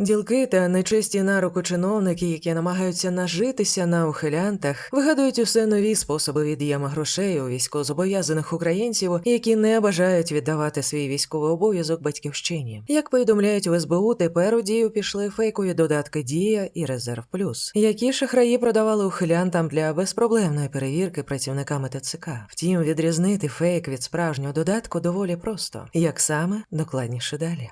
Ділки та нечисті на руку чиновники, які намагаються нажитися на ухилянтах, вигадують усе нові способи від'єма грошей у військовозобов'язаних українців, які не бажають віддавати свій військовий обов'язок батьківщині. Як повідомляють в СБУ, тепер у дію пішли фейкові додатки Дія і Резерв Плюс, які шахраї продавали ухилянтам для безпроблемної перевірки працівниками ТЦК. Втім, відрізнити фейк від справжнього додатку доволі просто. Як саме докладніше далі.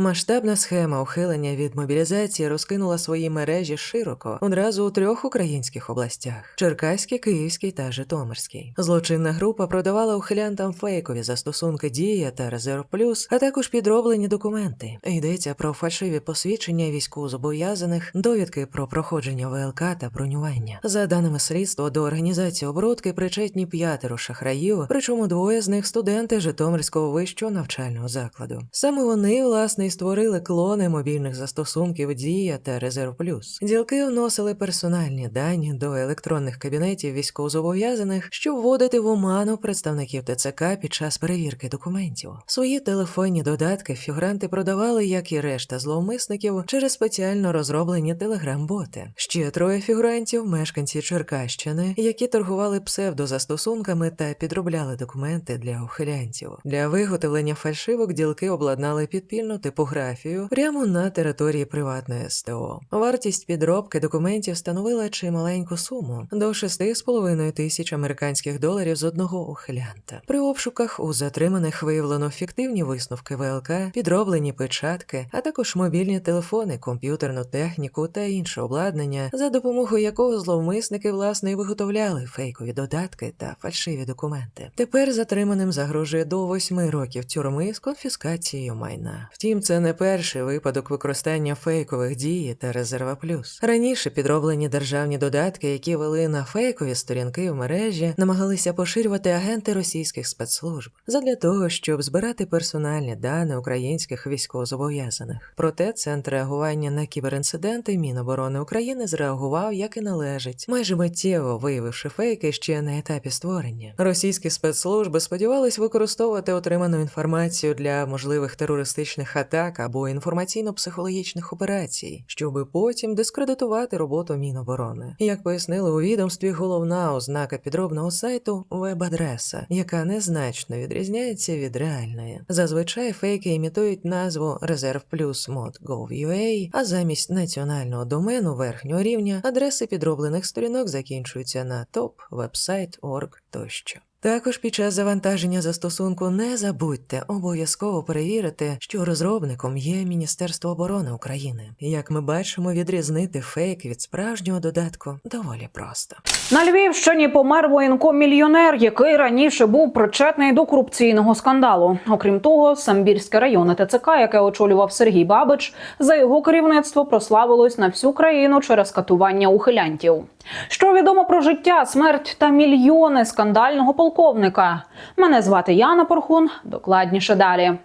Масштабна схема ухилення від мобілізації розкинула свої мережі широко одразу у трьох українських областях: Черкаській, Київській та Житомирській. Злочинна група продавала ухилянтам фейкові застосунки Дія та Резерв Плюс, а також підроблені документи. Йдеться про фальшиві посвідчення військовозобов'язаних, довідки про проходження ВЛК та бронювання. За даними слідства, до організації оборудки причетні п'ятеро шахраїв, причому двоє з них студенти Житомирського вищого навчального закладу. Саме вони, власне, створили клони мобільних застосунків Дія та Резерв Плюс. Ділки вносили персональні дані до електронних кабінетів військовозобов'язаних, щоб вводити в оману представників ТЦК під час перевірки документів. Свої телефонні додатки фігуранти продавали, як і решта зловмисників, через спеціально розроблені телеграм-боти. Ще троє фігурантів, мешканці Черкащини, які торгували псевдозастосунками та підробляли документи для ухилянців. Для виготовлення фальшивок ділки обладнали підпільну типографію прямо на території приватної СТО. Вартість підробки документів становила чималеньку суму до 6,5 тисяч американських доларів з одного ухилянта. При обшуках у затриманих виявлено фіктивні висновки ВЛК, підроблені печатки, а також мобільні телефони, комп'ютерну техніку та інше обладнання, за допомогою якого зловмисники власне і виготовляли фейкові додатки та фальшиві документи. Тепер затриманим загрожує до 8 років тюрми з конфіскацією майна. Втім, це не перший випадок використання фейкових дій та резерва плюс. Раніше підроблені державні додатки, які вели на фейкові сторінки в мережі, намагалися поширювати агенти російських спецслужб задля того, щоб збирати персональні дані українських військовозобов'язаних. Проте центр реагування на кіберінциденти Міноборони України зреагував як і належить, майже миттєво виявивши фейки ще на етапі створення. Російські спецслужби сподівались використовувати отриману інформацію для можливих терористичних атак або інформаційно-психологічних операцій, щоб потім дискредитувати роботу Міноборони. Як пояснили у відомстві, головна ознака підробного сайту веб-адреса, яка незначно відрізняється від реальної. Зазвичай фейки імітують назву Резерв Плюс Mod.gov.ua, а замість національного домену верхнього рівня адреси підроблених сторінок закінчуються на топ, вебсайт, орг тощо. Також під час завантаження застосунку не забудьте обов'язково перевірити, що розробником є Міністерство оборони України. Як ми бачимо, відрізнити фейк від справжнього додатку доволі просто. На Львівщині помер воєнком-мільйонер, який раніше був причетний до корупційного скандалу. Окрім того, Самбірське районне ТЦК, яке очолював Сергій Бабич, за його керівництво прославилось на всю країну через катування ухилянтів. Що відомо про життя, смерть та мільйони скандального полковника? Мене звати Яна Порхун. Докладніше далі.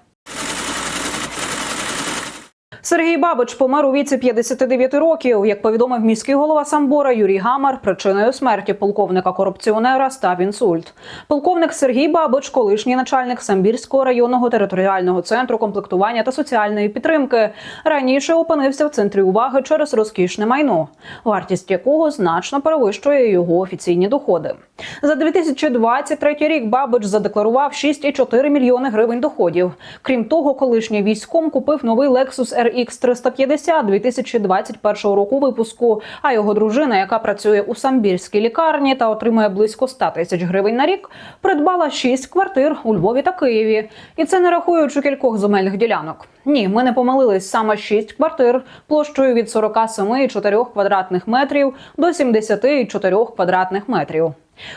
Сергій Бабич помер у віці 59 років. Як повідомив міський голова Самбора Юрій Гамар, причиною смерті полковника-корупціонера став інсульт. Полковник Сергій Бабич, колишній начальник Самбірського районного територіального центру комплектування та соціальної підтримки, раніше опинився в центрі уваги через розкішне майно, вартість якого значно перевищує його офіційні доходи. За 2023 рік Бабич задекларував 6,4 мільйони гривень доходів. Крім того, колишній військом купив новий Lexus RX 350 2021 року випуску. А його дружина, яка працює у самбірській лікарні та отримує близько 100 тисяч гривень на рік, придбала 6 квартир у Львові та Києві. І це не рахуючи кількох земельних ділянок. Ні, ми не помилились саме 6 квартир площею від 47,4 квадратних метрів до 74 квадратних метрів.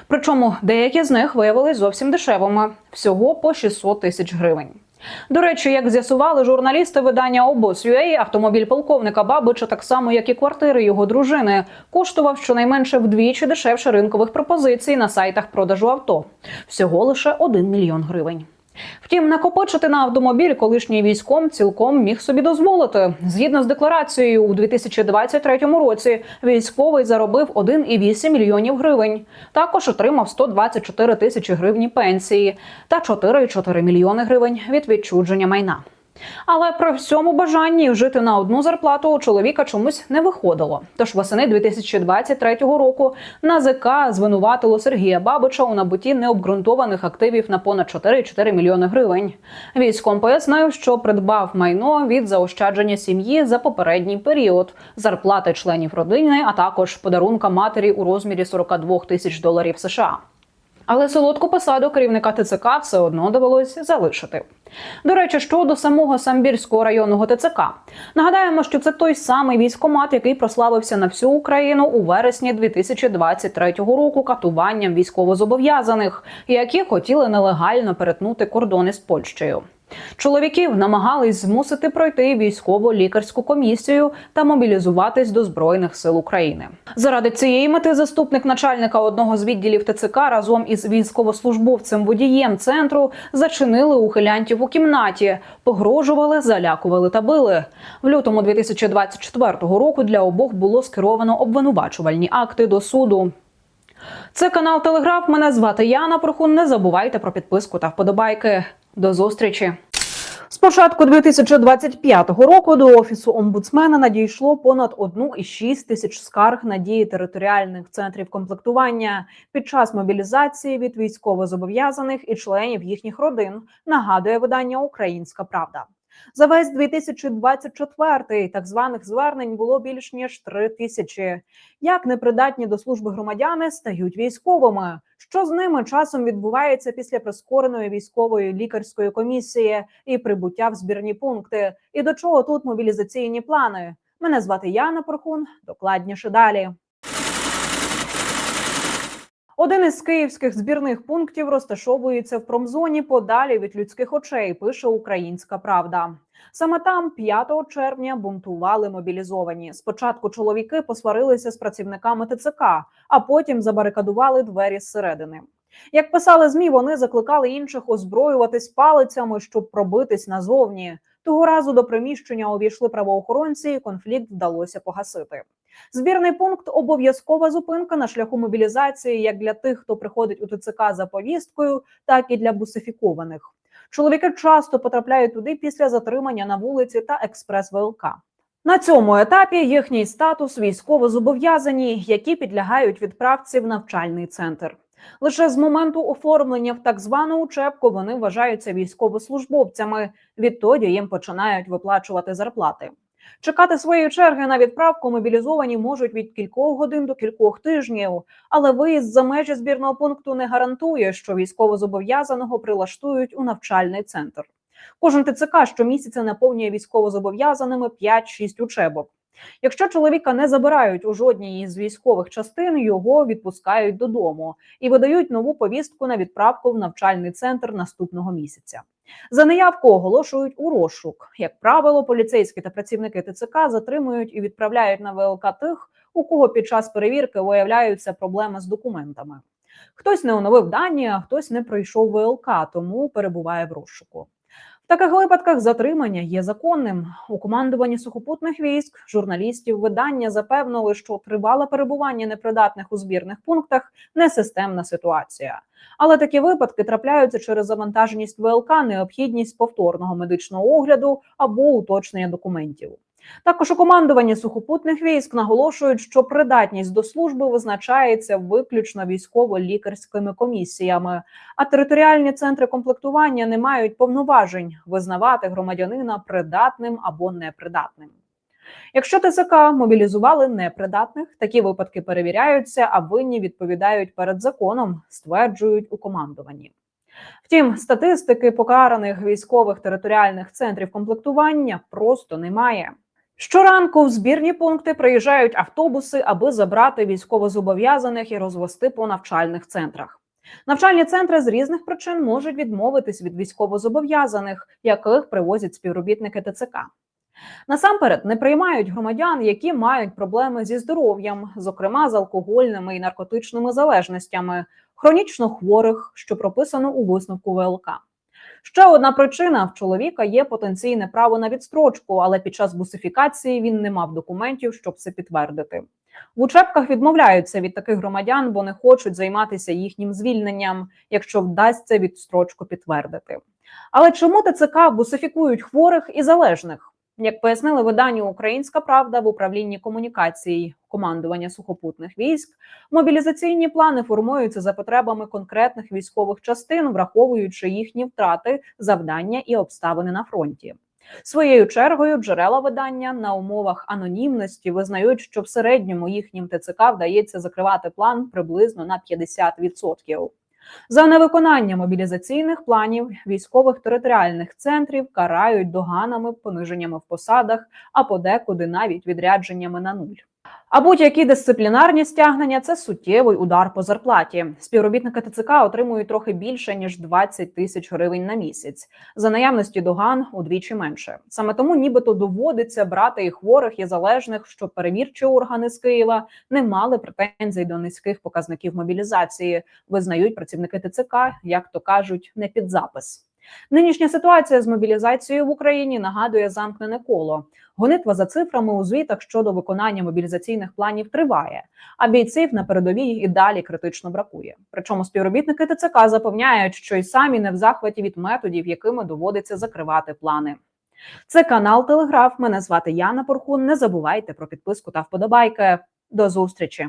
Причому деякі з них виявились зовсім дешевими всього по 600 тисяч гривень. До речі, як з'ясували журналісти видання обоз.ua, автомобіль полковника Бабича, так само як і квартири його дружини, коштував щонайменше вдвічі дешевше ринкових пропозицій на сайтах продажу авто всього лише 1 мільйон гривень. Втім, накопичити на автомобіль колишній військом цілком міг собі дозволити. Згідно з декларацією, у 2023 році військовий заробив 1,8 мільйонів гривень. Також отримав 124 тисячі гривні пенсії та 4,4 мільйони гривень від відчудження майна. Але при всьому бажанні жити на одну зарплату у чоловіка чомусь не виходило. Тож восени 2023 року НАЗК звинуватило Сергія Бабича у набутті необґрунтованих активів на понад 4,4 мільйони гривень. Військом пояснив, що придбав майно від заощадження сім'ї за попередній період, зарплати членів родини, а також подарунка матері у розмірі 42 тисяч доларів США. Але солодку посаду керівника ТЦК все одно довелось залишити. До речі, щодо самого Самбірського районного ТЦК, нагадаємо, що це той самий військомат, який прославився на всю Україну у вересні 2023 року катуванням військовозобов'язаних, які хотіли нелегально перетнути кордони з Польщею. Чоловіків намагались змусити пройти військово-лікарську комісію та мобілізуватись до збройних сил України. Заради цієї мети заступник начальника одного з відділів ТЦК разом із військовослужбовцем водієм центру зачинили ухилянтів у кімнаті, погрожували, залякували та били. В лютому 2024 року для обох було скеровано обвинувачувальні акти до суду. Це канал Телеграф. Мене звати Яна Прохун. Не забувайте про підписку та вподобайки. До зустрічі. З початку 2025 року до офісу омбудсмена надійшло понад 1,6 тисяч скарг на дії територіальних центрів комплектування під час мобілізації від військовозобов'язаних і членів їхніх родин. Нагадує видання Українська Правда. За весь 2024 так званих звернень було більш ніж три тисячі. Як непридатні до служби громадяни стають військовими? Що з ними часом відбувається після прискореної військової лікарської комісії і прибуття в збірні пункти? І до чого тут мобілізаційні плани? Мене звати Яна Порхун. Докладніше далі. Один із київських збірних пунктів розташовується в промзоні подалі від людських очей. Пише Українська Правда. Саме там 5 червня бунтували мобілізовані. Спочатку чоловіки посварилися з працівниками ТЦК, а потім забарикадували двері зсередини. Як писали змі, вони закликали інших озброюватись палицями, щоб пробитись назовні. Того разу до приміщення увійшли правоохоронці, і конфлікт вдалося погасити. Збірний пункт обов'язкова зупинка на шляху мобілізації як для тих, хто приходить у ТЦК за повісткою, так і для бусифікованих. Чоловіки часто потрапляють туди після затримання на вулиці та експрес ВЛК. На цьому етапі їхній статус військово зобов'язані, які підлягають відправці в навчальний центр. Лише з моменту оформлення в так звану учебку вони вважаються військовослужбовцями. Відтоді їм починають виплачувати зарплати. Чекати своєї черги на відправку мобілізовані можуть від кількох годин до кількох тижнів, але виїзд за межі збірного пункту не гарантує, що військовозобов'язаного прилаштують у навчальний центр. Кожен ТЦК щомісяця наповнює військовозобов'язаними 5-6 учебок. Якщо чоловіка не забирають у жодній із військових частин, його відпускають додому і видають нову повістку на відправку в навчальний центр наступного місяця. За неявку оголошують у розшук. Як правило, поліцейські та працівники ТЦК затримують і відправляють на ВЛК тих, у кого під час перевірки виявляються проблеми з документами. Хтось не оновив дані, а хтось не пройшов ВЛК, тому перебуває в розшуку. Таких випадках затримання є законним. У командуванні сухопутних військ журналістів видання запевнили, що тривале перебування непридатних у збірних пунктах не системна ситуація. Але такі випадки трапляються через завантаженість ВЛК, необхідність повторного медичного огляду або уточнення документів. Також у командуванні сухопутних військ наголошують, що придатність до служби визначається виключно військово-лікарськими комісіями, а територіальні центри комплектування не мають повноважень визнавати громадянина придатним або непридатним. Якщо ТЦК мобілізували непридатних, такі випадки перевіряються, а винні відповідають перед законом, стверджують у командуванні. Втім, статистики покараних військових територіальних центрів комплектування просто немає. Щоранку в збірні пункти приїжджають автобуси, аби забрати військовозобов'язаних і розвести по навчальних центрах. Навчальні центри з різних причин можуть відмовитись від військовозобов'язаних, яких привозять співробітники ТЦК. Насамперед не приймають громадян, які мають проблеми зі здоров'ям, зокрема з алкогольними і наркотичними залежностями, хронічно хворих, що прописано у висновку ВЛК. Ще одна причина в чоловіка є потенційне право на відстрочку, але під час бусифікації він не мав документів, щоб це підтвердити. В учебках відмовляються від таких громадян, бо не хочуть займатися їхнім звільненням, якщо вдасться відстрочку підтвердити. Але чому ТЦК бусифікують хворих і залежних? Як пояснили виданню Українська Правда в управлінні комунікацій командування сухопутних військ, мобілізаційні плани формуються за потребами конкретних військових частин, враховуючи їхні втрати, завдання і обставини на фронті. Своєю чергою джерела видання на умовах анонімності визнають, що в середньому їхнім ТЦК вдається закривати план приблизно на 50%. За невиконання мобілізаційних планів військових територіальних центрів карають доганами, пониженнями в посадах, а подекуди навіть відрядженнями на нуль. А будь-які дисциплінарні стягнення це суттєвий удар по зарплаті. Співробітники ТЦК отримують трохи більше ніж 20 тисяч гривень на місяць. За наявності доган удвічі менше. Саме тому, нібито доводиться брати і хворих, і залежних, щоб перевірчі органи з Києва не мали претензій до низьких показників мобілізації. Визнають працівники ТЦК, як то кажуть, не під запис. Нинішня ситуація з мобілізацією в Україні нагадує замкнене коло. Гонитва за цифрами у звітах щодо виконання мобілізаційних планів триває, а бійців на передовій і далі критично бракує. Причому співробітники ТЦК запевняють, що й самі не в захваті від методів, якими доводиться закривати плани. Це канал Телеграф. Мене звати Яна Порхун. Не забувайте про підписку та вподобайки. До зустрічі.